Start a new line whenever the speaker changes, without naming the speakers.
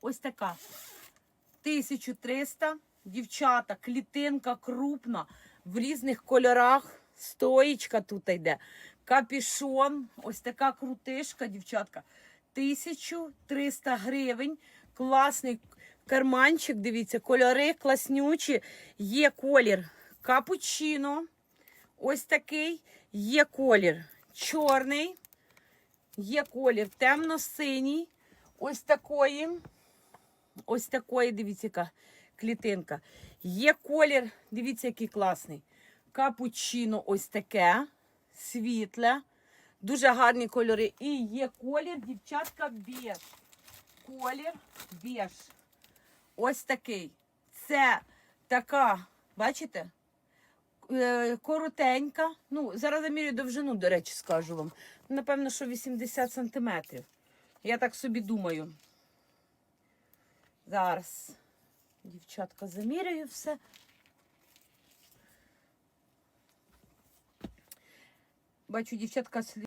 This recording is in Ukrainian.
ось така. 1300. Дівчата, клітинка крупна, в різних кольорах. Стоїчка тут йде. Капішон, ось така крутишка, дівчатка. 1300 гривень. Класний карманчик, дивіться, кольори класнючі. Є колір капучино. Ось такий. Є колір чорний. Є колір темно-синій. Ось такої. Ось такої, дивіться, яка клітинка. Є колір, дивіться, який класний. Капучино, ось таке, світле. Дуже гарні кольори. І є колір, дівчатка, біж. Колір біж. Ось такий. Це така, бачите? Е, Коротенька. Ну, зараз замірюю довжину, до речі, скажу вам. Напевно, що 80 сантиметрів. Я так собі думаю. Зараз, дівчатка, замірюю все. Бачу, дівчатка